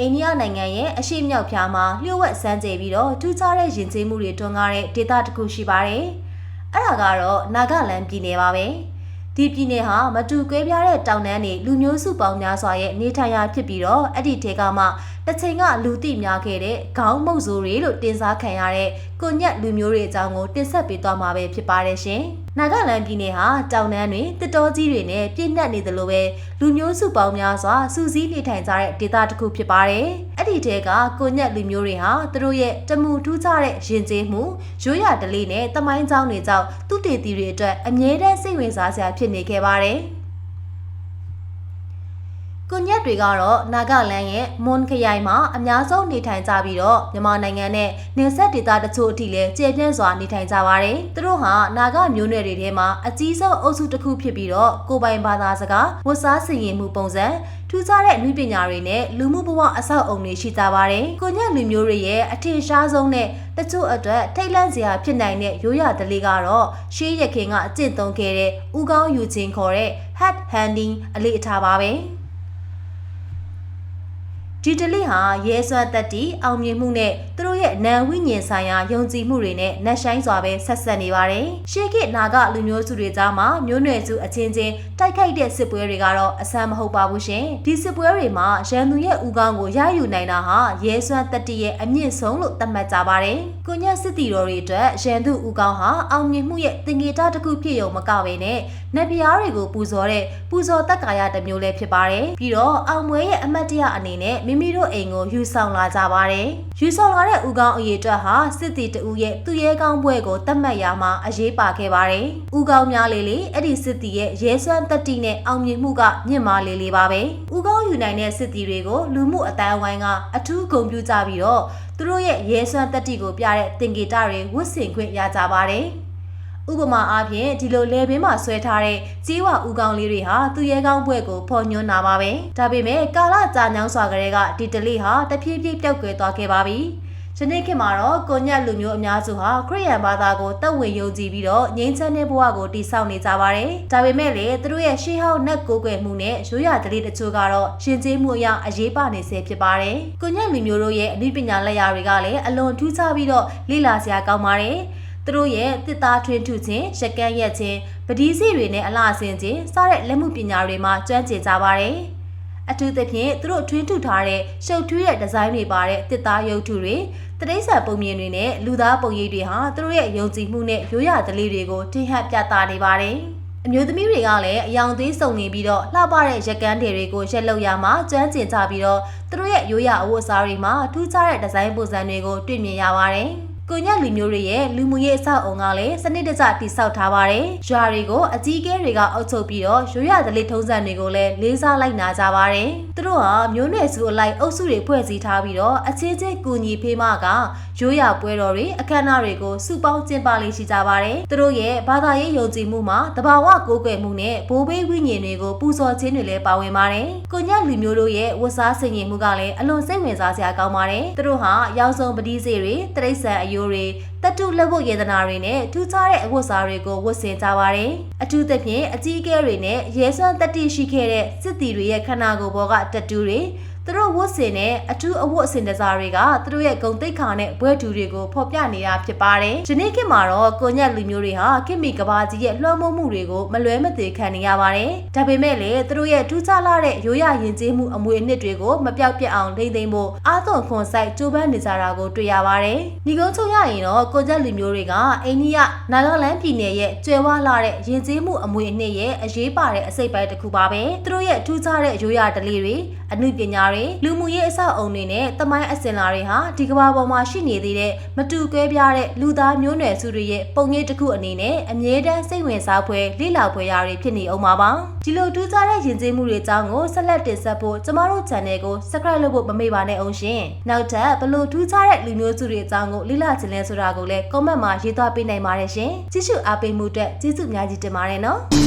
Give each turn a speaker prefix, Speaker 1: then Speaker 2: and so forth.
Speaker 1: အိန္ဒိယနိုင်ငံရဲ့အရှေ့မြောက်ဖြားမှာလျှို့ဝှက်စမ်းကြပြီးတော့ထူးခြားတဲ့ယဉ်ကျေးမှုတွေတွန်းကားတဲ့ဒေသတစ်ခုရှိပါတယ်။အဲ့ဒါကတော့နာဂလန်ပြည်နယ်ပါပဲ။ ဒီပြည်နယ်ဟာမတူကွဲပြားတဲ့တောင်တန်းတွေလူမျိုးစုပေါင်းများစွာရဲ့နေထိုင်ရာဖြစ်ပြီးတော့အဲ့ဒီထဲကမှတစ်ချိန်ကလူသိများခဲ့တဲ့ခေါင်းမုတ်ဆိုးတွေလို့တင်စားခံရတဲ့ကိုညက်လူမျိုးတွေအကြောင်းကိုတင်ဆက်ပေးသွားမှာပဲဖြစ်ပါတယ်ရှင်။နာဂလန်ပြည်နယ်ဟာတောင်တန်းတွေတစ်တော်ကြီးတွေနဲ့ပြည့်နှက်နေသလိုပဲလူမျိုးစုပေါင်းများစွာစူးစီးနေထိုင်ကြတဲ့ဒေသတစ်ခုဖြစ်ပါတယ်။ အဲ့ဒီထဲကကိုညက်လူမျိုးတွေဟာသူတို့ရဲ့တမှုထူးခြားတဲ့ယဉ်ကျေးမှုရိုးရာဓလေ့နဲ့တမိုင်းကြောင်းတွေကြောင့်သူတေတီတွေအတွက်အမြဲတမ်းစိတ်ဝင်စားစရာဖြစ်နေခဲ့ပါတယ်။ ကွန်ရက်တွေကတော့နာဂလန်ရဲ့မွန်ခရိုင်မှာအများဆုံးနေထိုင်ကြပြီးတော့မြန်မာနိုင်ငံနဲ့နေဆက်ဒေသတချို့အထိလည်းကျေပြန့်စွာနေထိုင်ကြပါတယ်။သူတို့ဟာနာဂမျိုးနွယ်တွေထဲမှာအကြီးဆုံးအုပ်စုတစ်ခုဖြစ်ပြီးတော့ကိုယ်ပိုင်ဘာသာစကားဝတ်စားစင်ရင်မှုပုံစံထူးခြားတဲ့နည်းပညာတွေနဲ့လူမှုဘဝအဆောက်အုံတွေရှိကြပါတယ်။ကွန်ရက်လူမျိုးတွေရဲ့အထင်ရှားဆုံးနဲ့တချို့အတွက်ထိတ်လန့်စရာဖြစ်နိုင်တဲ့ရိုးရာဓလေ့ကတော့ရှေးရခင်ကအကျင့်သုံးခဲ့တဲ့ဥကောင်းယူခြင်းခေါ်တဲ့ head handing အလေးအထားပါပဲ။ ဒီတလိဟာရဲစွမ်းတက်တီအောင်မြင်မှုနဲ့သူတို့ရဲ့နံဝိညာဉ်ဆိုင်ရာယုံကြည်မှုတွေနဲ့နှက်ဆိုင်စွာပဲဆက်ဆက်နေပါတယ်။ရှေးခေတ်နာဂလူမျိုးစုတွေကြားမှာမျိုးနွယ်စုအချင်းချင်းတိုက်ခိုက်တဲ့စစ်ပွဲတွေကတော့အဆန်းမဟုတ်ပါဘူးရှင်။ဒီစစ်ပွဲတွေမှာရန်သူရဲ့ဥကောင်းကိုရယူနိုင်တာဟာရဲစွမ်းတက်တီရဲ့အမြင့်ဆုံးလို့သတ်မှတ်ကြပါတယ်။ကိုညက်စစ်တီတော်တွေအတွက်ရန်သူဥကောင်းဟာအောင်မြင်မှုရဲ့သင်္ကေတတစ်ခုဖြစ်ရုံမကဘဲနဲ့နတ်ပြားတွေကိုပူဇော်တဲ့ပူဇော်တက်ကာယတစ်မျိုးလည်းဖြစ်ပါတယ်။ပြီးတော့အောင်မွေရဲ့အမတ်တရအနေနဲ့မိမိတို့အိမ်ကိုယူဆောင်လာကြပါတယ်။ယူဆောင်လာတဲ့ဥကောင်းအရေးအတွက်ဟာစစ်တီတဦးရဲ့သူရဲကောင်းဘွဲကိုတတ်မှတ်ရမှာအရေးပါခဲ့ပါတယ်။ဥကောင်းများလေးလေးအဲ့ဒီစစ်တီရဲ့ရဲစွမ်းတက်တီနဲ့အောင်မြင်မှုကမြင့်မာလေးလေးပါပဲ။ဥကောင်းယူနိုင်တဲ့စစ်တီတွေကိုလူမှုအတိုင်းအဝိုင်းကအထူးဂုဏ်ပြုကြပြီးတော့သူတို့ရဲ့ရဲစွမ်းတက်တီကိုပြတဲ့သင်္ကေတတွေဝတ်ဆင်ခွင့်ရကြပါတယ်။ ဥပမာအားဖြင့်ဒီလိုလေပင်မှာဆွဲထားတဲ့ကြေးဝဥကောင်းလေးတွေဟာသူရဲကောင်းဘွဲ့ကိုဖော်ညွှန်းတာပါပဲဒါပေမဲ့ကာလကြာညောင်းစွာကလေးကဒီတလေးဟာတဖြည်းဖြည်းပျောက်ကွယ်သွားခဲ့ပါပြီယနေ့ခေတ်မှာတော့ကိုညက်လူမျိုးအများစုဟာခရစ်ယာန်ဘာသာကိုတက်ဝင်ယုံကြည်ပြီးတော့ငြိမ်းချမ်းတဲ့ဘဝကိုတည်ဆောက်နေကြပါတယ်။ဒါပေမဲ့လေသူတို့ရဲ့ရှေးဟောင်းနတ်ကိုးကွယ်မှုနဲ့ရိုးရာဓလေ့တချို့ကတော့ရှင်ကျေးမှုအရအရေးပါနေစေဖြစ်ပါတယ်။ကိုညက်လူမျိုးတို့ရဲ့အနည်းပညာလက်ရာတွေကလည်းအလွန်ထူးခြားပြီးတော့လေ့လာစရာကောင်းပါတယ်။ သူတို့ရဲ့တစ်သားထွင်းထုခြင်းရက်ကန်းရက်ခြင်းပတိစီတွေနဲ့အလှဆင်ခြင်းစတဲ့လက်မှုပညာတွေမှာကျွမ်းကျင်ကြပါတယ်။အထူးသဖြင့်သူတို့ထွင်းထုထားတဲ့ရှုပ်ထွေးတဲ့ဒီဇိုင်းတွေပါတဲ့တစ်သားရုပ်ထုတွေတရိษံပုံမြင်တွေနဲ့လူသားပုံရိပ်တွေဟာသူတို့ရဲ့ယုံကြည်မှုနဲ့ရိုးရာဓလေ့တွေကိုတင်ဟပ်ပြသနေပါတယ်။အမျိုးသမီးတွေကလည်းအယောင်သေးစုံနေပြီးတော့လှပတဲ့ရက်ကန်းတွေကိုရက်လောက်ရမှာကျွမ်းကျင်ကြပြီးတော့သူတို့ရဲ့ရိုးရာအဝတ်အစားတွေမှာထူးခြားတဲ့ဒီဇိုင်းပုံစံတွေကိုတွေ့မြင်ရပါတယ်။ ကိုညလူမျိုးတွေရဲ့လူမှုရေးအဆောက်အုံကလည်းစနစ်တကျတည်ဆောက်ထားပါတယ်။ရွာတွေကိုအကြီးအကဲတွေကအုပ်ချုပ်ပြီးတော့ရိုးရသလေးထုံးစံတွေကိုလည်းလေးစားလိုက်နာကြပါတယ်။သူတို့ဟာမျိုးနွယ်စုအလိုက်အုပ်စုတွေဖွဲ့စည်းထားပြီးတော့အချင်းချင်းကူညီဖေးမကရိုးရပွဲတော်တွေအခမ်းအနားတွေကိုစုပေါင်းကျင်းပလေးရှိကြပါတယ်။သူတို့ရဲ့ဘာသာရေးယုံကြည်မှုမှာတဘာဝကိုးကွယ်မှုနဲ့ဘိုးဘေးဝိညာဉ်တွေကိုပူဇော်ခြင်းတွေလည်းပါဝင်ပါတယ်။ကိုညလူမျိုးတို့ရဲ့ဝတ်စားဆင်ရင်မှုကလည်းအလွန်စိတ်ဝင်စားစရာကောင်းပါတယ်။သူတို့ဟာရောင်စုံပတိစေတွေတရိษံအယိုးတွေတတုလက်ဝတ်ယေဒနာတွေနဲ့ထူးခြားတဲ့အဝတ်စားတွေကိုဝတ်ဆင်ကြပါတယ်။အထူးသဖြင့်အကြီးအကဲတွေနဲ့ရဲစွမ်းတတိရှိခဲ့တဲ့စစ်တီတွေရဲ့ခန္ဓာကိုယ်ပေါ်ကတတူတွေ သူတို့ဝတ်ဆင်တဲ့အထူးအဝတ်အဆင်တစားတွေကသူတို့ရဲ့ဂုံတိတ်ခါနဲ့ဘွဲတူတွေကိုဖော်ပြနေတာဖြစ်ပါတယ်။ဒီနေ့ခေတ်မှာတော့ကိုညက်လူမျိုးတွေဟာခေတ်မီကဘာကြီးရဲ့လွှမ်းမိုးမှုတွေကိုမလွဲမသွေခံနေရပါတယ်။ဒါပေမဲ့လည်းသူတို့ရဲ့ထူးခြားလာတဲ့ရိုးရာယဉ်ကျေးမှုအမွေအနှစ်တွေကိုမပြောက်ပြတ်အောင်လိမ့်သိမ့်ဖို့အာသွန်ခွန်ဆိုင်ကြိုးပမ်းနေကြတာကိုတွေ့ရပါတယ်။ဒီကုန်းချုံရရင်တော့ကိုညက်လူမျိုးတွေကအိန္ဒိယနာဂလန်ပြည်နယ်ရဲ့ကျွဲဝလာတဲ့ယဉ်ကျေးမှုအမွေအနှစ်ရဲ့အရေးပါတဲ့အစိတ်ပိုင်းတစ်ခုပါပဲ။သူတို့ရဲ့ထူးခြားတဲ့ရိုးရာဓလေ့တွေအမှုပညာတွေလူမှုရေးအဆောက်အုံတွေနဲ့တမိုင်းအစင်လာတွေဟာဒီကမ္ဘာပေါ်မှာရှိနေသေးတဲ့မတူကွဲပြားတဲ့လူသားမျိုးနွယ်စုတွေရဲ့ပုံရိပ်တစ်ခုအနေနဲ့အမြဲတမ်းစိတ်ဝင်စားဖွယ်လိလာဖွယ်ရာတွေဖြစ်နေအောင်ပါပါဒီလိုထူးခြားတဲ့ယဉ်ကျေးမှုတွေအကြောင်းကိုဆက်လက်တင်ဆက်ဖို့ကျမတို့ channel ကို subscribe လုပ်ဖို့မမေ့ပါနဲ့အောင်ရှင်နောက်ထပ်ဘလို့ထူးခြားတဲ့လူမျိုးစုတွေအကြောင်းကိုလိလာခြင်းလဲဆိုတာကိုလည်း comment မှာရေးသားပေးနိုင်ပါတယ်ရှင်ကြည့်ရှုအားပေးမှုအတွက်ကျေးဇူးအများကြီးတင်ပါတယ်နော်